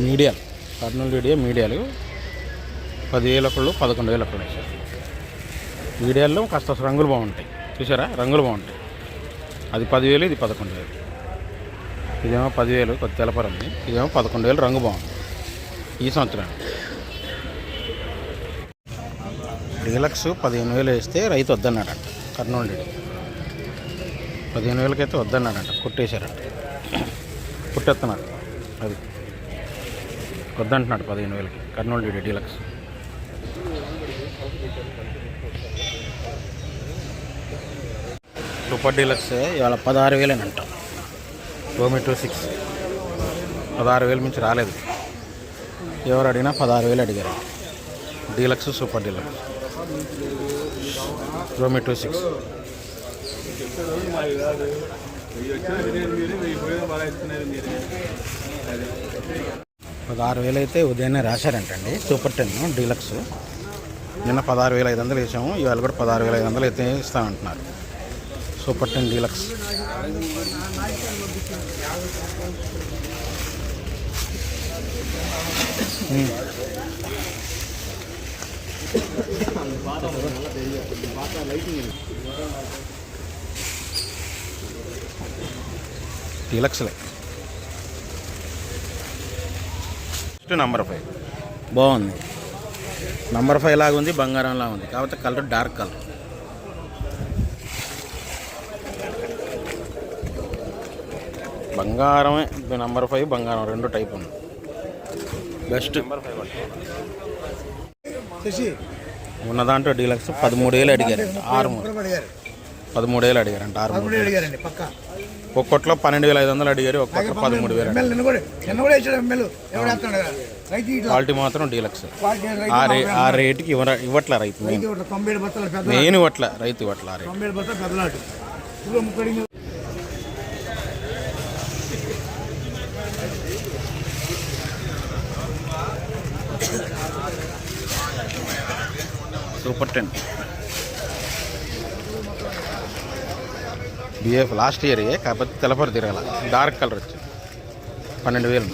మీడియాలు. కర్నూలు వీడియో మీడియాలు. పదివేల ఒకళ్ళు పదకొండు వేల ఒకళ్ళు వేసారు మీడియాల్లో కాస్త రంగులు బాగుంటాయి. చూసారా? రంగులు బాగుంటాయి. అది పదివేలు ఇది పదకొండు వేలు. ఇదేమో పదివేలు కొద్ది తెలపరం ఉంది. ఇదేమో పదకొండు వేలు రంగు బాగుంది. ఈ సంవత్సరం. డీలక్స్ పదిహేను వేలు వేస్తే రైతు వద్దన్నాడంట. కర్నూలు రెడ్డి పదిహేను వేలకైతే వద్దన్నాడంట. కొట్టేశారంట. కుట్టేస్తున్నారు. అది వద్దంటున్నాడు పదిహేను వేలకి. Kurnool DD deluxe. Super deluxe ఇవాళ పదహారు వేలేనంట. రోమి టూ సిక్స్. పదహారు వేలు మించి రాలేదు. ఎవరు అడిగినా పదహారు వేలు అడిగారు. Deluxe super deluxe. రోమి two six. పదహారు వేలు అయితే ఉదయాన్నే రాశారంటండి. Super ten deluxe. నిన్న పదహారు వేల ఐదు వందలు వేసాము ఇవాళ కూడా పదహారు వేల ఐదు వందలు అయితే ఇస్తామంటున్నారు. Super ten deluxe. డీలక్స్లే. First number five బాగుంది. నంబర్ ఫైవ్ లాగా ఉంది బంగారం లాగా ఉంది. కాకపోతే కలర్ డార్క్ కలర్ బంగారమే నంబర్ ఫైవ్ బంగారం రెండు టైప్ ఉంది బెస్ట్ ఉన్న దాంట్లో డీలక్స్ పదమూడు వేలు అడిగారంట ఆరు పదమూడు వేలు అడిగారంట ఆరు ఒక్కొట్లో పన్నెండు వేల ఐదు వందలు అడిగారు ఒక్కొక్క పదమూడు వేలు క్వాలిటీ మాత్రం డీలక్స్. ఆ రే ఆ రేటుకి ఇవ్వ ఇవ్వట్ల రైతు రైతు ఇవ్వట్ల రైతు ఇవ్వట్ల ఆ rate. Super ten. BF last year కాకపోతే తెలపరు తిరగల. డార్క్ కలర్ వచ్చింది. పన్నెండు వేలు.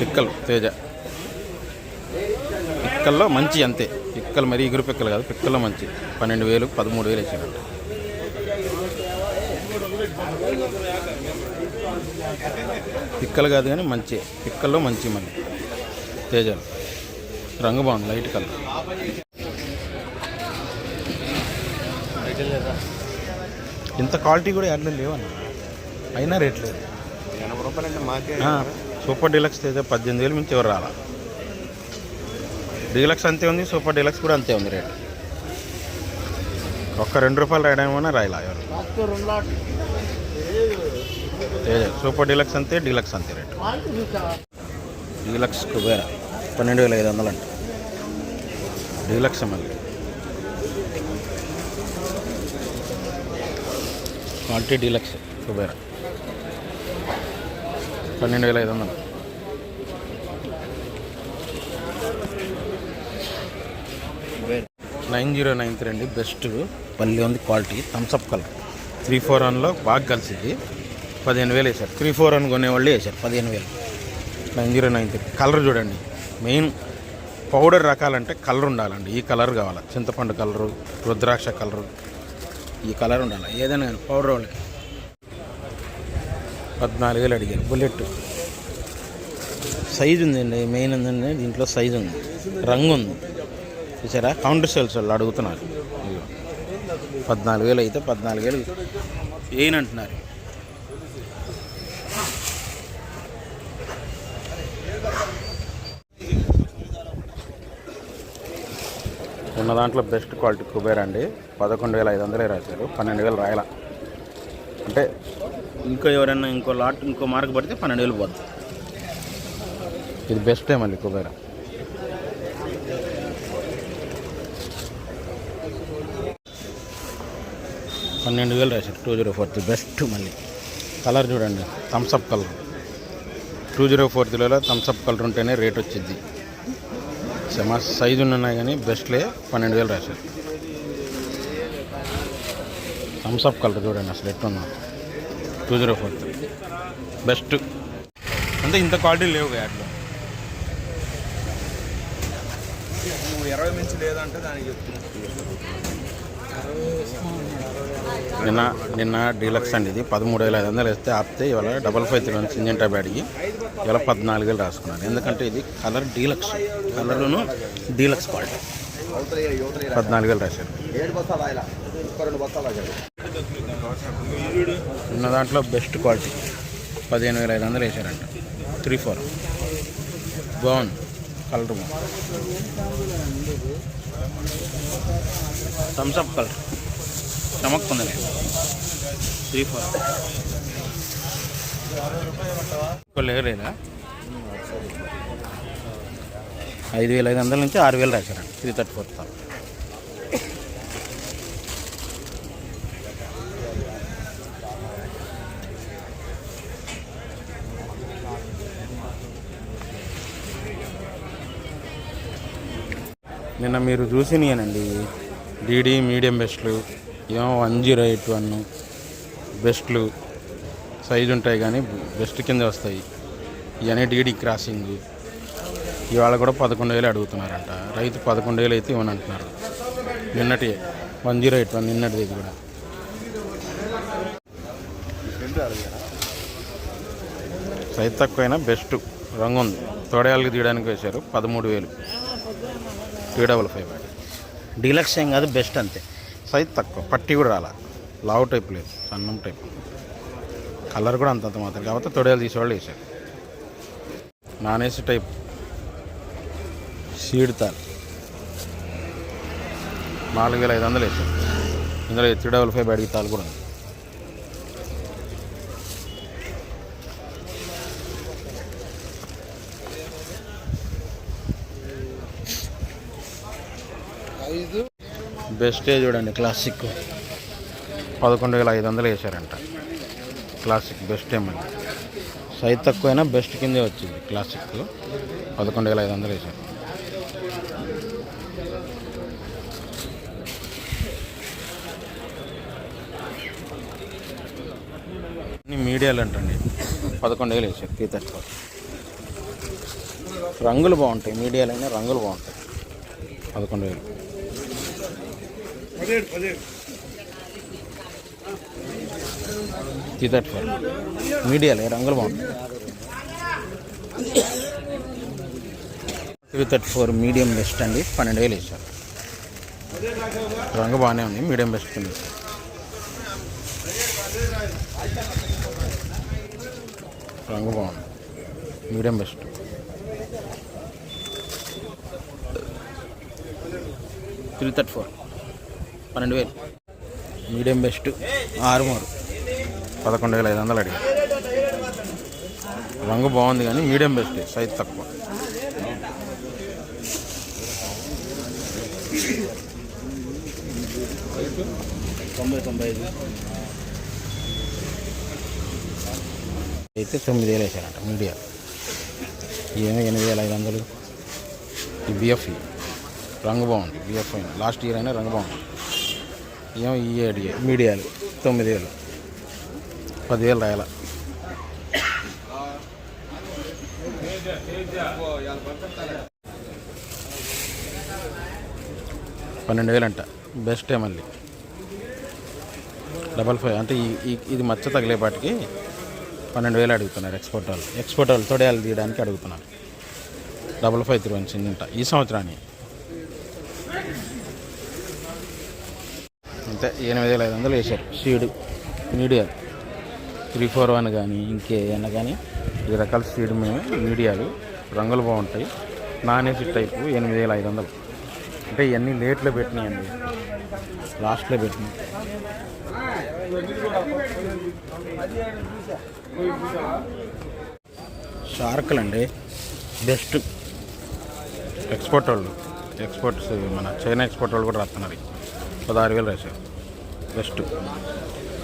పిక్కలు తేజ. పిక్కల్లో మంచి అంతే. పిక్కలు మరీ ఎగురు పిక్కలు కాదు పిక్కల్లో మంచి. పన్నెండు వేలు పదమూడు వేలు ఇచ్చారంట పిక్కలు కాదు కానీ మంచి. పిక్కల్లో మంచి మళ్ళీ తేజలు. రంగు బాగుంది లైట్ కలర్ ఇంత క్వాలిటీ కూడా యాడ్లో లేవన్న? అయినా రేట్ లేదు. ఎనభై రూపాయలు మాకే సూపర్ డీలక్స్ తేజ పద్దెనిమిది వేలు మించి ఎవరు రాలా? డీలక్స్ అంతే ఉంది సూపర్ డీలక్స్ కూడా అంతే ఉంది రేట్. ఒక్క రెండు రూపాయలు రాయడం రాయలా ఎవరు? సూపర్ డీలక్స్ అంతే డీలక్స్ అంతే రేట్. డీలక్స్ కుబేరా పన్నెండు వేల ఐదు వందలు అంట. డీలక్స్ మళ్ళీ. Quality deluxe. కుబేరా పన్నెండు వేల ఐదు వందలు. నైన్ జీరో నైన్ త్రీ అండి బెస్ట్. పల్లి ఉంది quality Thums Up colour three four వన్లో బాగా కలిసింది. పదిహేను వేలు వేశారు. త్రీ ఫోర్ వన్ కొనేవాళ్ళు వేశారు. పదిహేను వేలు. Nine zero nine three. Colour చూడండి. మెయిన్ పౌడర్ రకాలంటే కలర్ ఉండాలండి. ఈ కలర్ కావాలి? చింతపండు కలరు రుద్రాక్ష కలరు ఈ కలర్ ఉండాలి. ఏదైనా కానీ పౌడర్ వాళ్ళకి పద్నాలుగు వేలు అడిగారు. బుల్లెట్. సైజు ఉందండి. మెయిన్ ఉందండి దీంట్లో సైజు ఉంది. రంగు ఉంది. చూసారా? కౌంటర్ సేల్స్ వాళ్ళు అడుగుతున్నారు. పద్నాలుగు వేలు అయితే పద్నాలుగు వేలు ఏనంటున్నారు. ఉన్న దాంట్లో బెస్ట్ క్వాలిటీ కుబేర్ అండి. పదకొండు వేల ఐదు వందలే రాశారు. పన్నెండు వేలు రాయాల. అంటే ఇంకో ఎవరైనా ఇంకో లాట్ ఇంకో మార్క్ పడితే పన్నెండు వేలు పోద్ది. ఇది బెస్టే మళ్ళీ కుబేర. పన్నెండు వేలు రాశారు. టూ జీరో ఫోర్త్ బెస్ట్ మళ్ళీ. కలర్ చూడండి. Thums Up colour two zero ఫోర్త్లో Thums Up colour ఉంటేనే రేట్ వచ్చింది మా సైజు ఉన్నాయి కానీ బెస్ట్లే పన్నెండు వేలు రాశారు. థమ్స్అప్ కలర్ చూడండి అసలు ఎట్లున్నా two zero four three best అంటే ఇంత క్వాలిటీ లేవు యాడ్లో. నువ్వు ఇరవై మించి లేదంటే దానికి చెప్తున్నా. నిన్న నిన్న డీలక్స్ అండి ఇది. పదమూడు వేల ఐదు వందలు వేస్తే ఆపితే ఇవాళ డబల్ ఫైవ్ త్రీ వన్ బ్యాడ్కి ఇవాళ పద్నాలుగు వేలు రాసుకున్నాను ఎందుకంటే ఇది కలర్ డీలక్స్. కలర్ను డీలక్స్ క్వాలిటీ. పద్నాలుగు వేలు రాశారు. ఉన్న దాంట్లో బెస్ట్ క్వాలిటీ. పదిహేను వేల ఐదు వందలు వేసారంట త్రీ ఫోర్. బాగుంది. కలర్ బాగుంది. థమ్స్అప్ కలర్ చమక్కుంది త్రీ ఫోర్ లేదా ఐదు వేల ఐదు వందల నుంచి ఆరు వేలు రాశారండి త్రీ థర్టీ ఫోర్ నిన్న మీరు చూసినాయనండి. డీడీ మీడియం బెస్ట్లు ఏమో వన్ జీరో ఎయిట్ వన్ బెస్ట్లు సైజు ఉంటాయి కానీ బెస్ట్ కింద వస్తాయి. ఇవన్నీ డీడీ క్రాసింగ్. ఇవాళ కూడా పదకొండు వేలు అడుగుతున్నారంట. రైతు పదకొండు వేలు అయితే ఇవ్వనంటున్నారు నిన్నటి వన్ జీరో ఎయిట్ వన్ నిన్నటిది కూడా. సైజు తక్కువైనా బెస్ట్. రంగు ఉంది. తోడయాలకి తీయడానికి వేశారు. పదమూడు వేలు. టూ డబల్ ఫైవ్ డీలక్స్ ఏం కాదు బెస్ట్ అంతే. సైజ్ తక్కువ. పట్టి కూడా రాలా. లావు టైప్ లేదు సన్నం టైప్ కలర్ కూడా అంతంత మాత్రం. కాబట్టి తొడయాలు తీసేవాళ్ళు వేసారు నాన్ ఏసీ టైప్. సీడ్ తాల్. నాలుగు వేల ఐదు వందలు వేసారు ఇందులో త్రీ డబల్ ఫైవ్ బ్యాడ్కి తాల్ కూడా ఉంది. బెస్టే చూడండి క్లాసిక్ పదకొండు వేల ఐదు వందలు వేసారంట క్లాసిక్ బెస్ట్ ఏమండి సైజ్ తక్కువైనా బెస్ట్ కిందే వచ్చింది క్లాసిక్ పదకొండు వేల ఐదు వందలు వేసారు మీడియాలు అంటండి. పదకొండు వేలు వేసారు త్రీ థర్టీ రంగులు బాగుంటాయి మీడియాలైనా రంగులు బాగుంటాయి. పదకొండు వేలు. పదిహేడు పదిహేడు. త్రీ థర్టీ ఫోర్ మీడియాలో రంగులు బాగుంది three thirty four medium best అండి పన్నెండు వేలు వేసారు రంగు బాగానే ఉంది మీడియం బెస్ట్ ఉంది. రంగు బాగుంది medium best three thirty four పన్నెండు వేలు. Medium best. ఆరుమూరు పదకొండు వేల ఐదు వందలు అడిగి. రంగు బాగుంది కానీ మీడియం బెస్ట్ సైజ్ తక్కువ. తొంభై తొంభై ఐదు అయితే తొమ్మిది వేలు వేసారంట మీడియా. ఏమో ఎనిమిది వేల ఐదు వందలు. ఈ బిఎఫ్ఈ రంగు బాగుంది బిఎఫ్ అయినా లాస్ట్ ఇయర్ అయినా రంగు బాగుంది. ఏమో ఈ ఏడు మీడియాలు తొమ్మిది వేలు పదివేలు రాయాల. పన్నెండు వేలు అంట బెస్టే మళ్ళీ. డబల్ ఫైవ్ అంటే ఈ ఇది మచ్చ తగిలేపాటికి పన్నెండు వేలు అడుగుతున్నారు ఎక్స్పోర్ట్ వాళ్ళు. ఎక్స్పోర్ట్ వాళ్ళు తొడయాలు తీయడానికి అడుగుతున్నారు. డబల్ ఫైవ్ త్రీ వన్ చిందంట ఈ సంవత్సరాన్ని అంతే ఎనిమిది వేల ఐదు వందలు వేశారు. Seed media three four one కానీ ఇంకే కానీ ఈ రకాల సీడ్ మేము మీడియాలు రంగులు బాగుంటాయి. నాన్ ఏసీ టైపు ఎనిమిది వేల ఐదు వందలు. అంటే ఇవన్నీ లేట్లో పెట్టినాయండి. లాస్ట్లో పెట్టినాయి. షార్కులు అండి. బెస్ట్ ఎక్స్పోర్ట్ వాళ్ళు. ఎక్స్పోర్ట్స్ మన చైనా ఎక్స్పోర్ట్ వాళ్ళు కూడా రాస్తున్నారు. పదహారు వేలు రాశారు. బెస్ట్.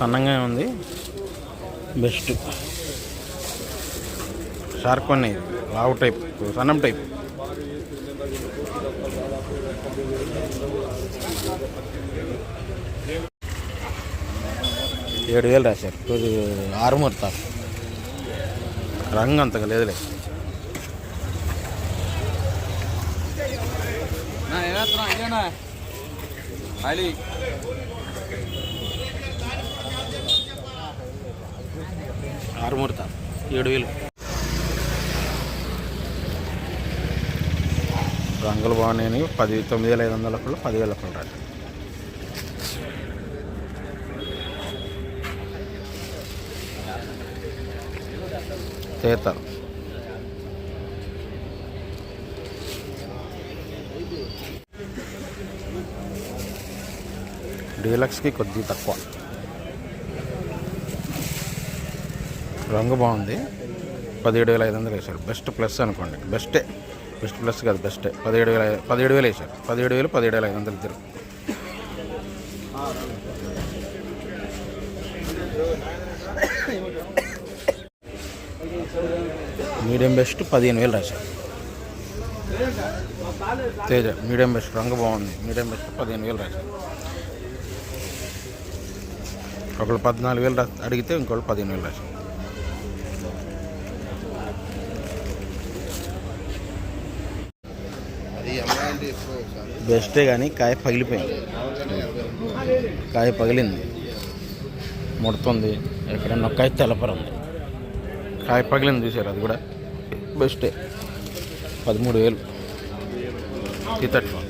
సన్నంగా ఉంది. బెస్ట్. షార్క్ ఉన్నాయి లావు టైప్. సన్నం టైప్. ఏడు వేలు రాశారు. ఇది ఆరుమూరు తాకు రంగు అంతగా లేదులే. ఇదేనా ఆరుమూరత ఏడు వేలు. రంగులు బాగున్నాయని పది తొమ్మిది వేల ఐదు వందల ఒకళ్ళు పదివేల ఒకళ్ళు రండి డీలక్స్కి కొద్ది తక్కువ. రంగు బాగుంది. పదిహేడు వేల ఐదు వందలు వేశారు. బెస్ట్ ప్లస్ అనుకోండి. బెస్టే బెస్ట్ ప్లస్ కాదు బెస్టే పదిహేడు వేల పదిహేడు వేలు వేశారు. పదిహేడు వేలు పదిహేడు వేల ఐదు వందలు ఇద్దరు. మీడియం బెస్ట్ పదిహేను వేలు రాశారు. తేజ మీడియం బెస్ట్ రంగు బాగుంది. మీడియం బెస్ట్ పదిహేను వేలు రాశారు. ఒకళ్ళు పద్నాలుగు వేలు అడిగితే ఇంకోళ్ళు పదిహేను వేలు రాశారు. బెస్టే కానీ కాయ పగిలిపోయింది. కాయ పగిలింది. ముడుతుంది. ఎక్కడన్నా నొక్కాయ తెలపరుంది ఉంది. కాయ పగిలింది చూసారు? అది కూడా బెస్టే. పదమూడు వేలు. Tea thirty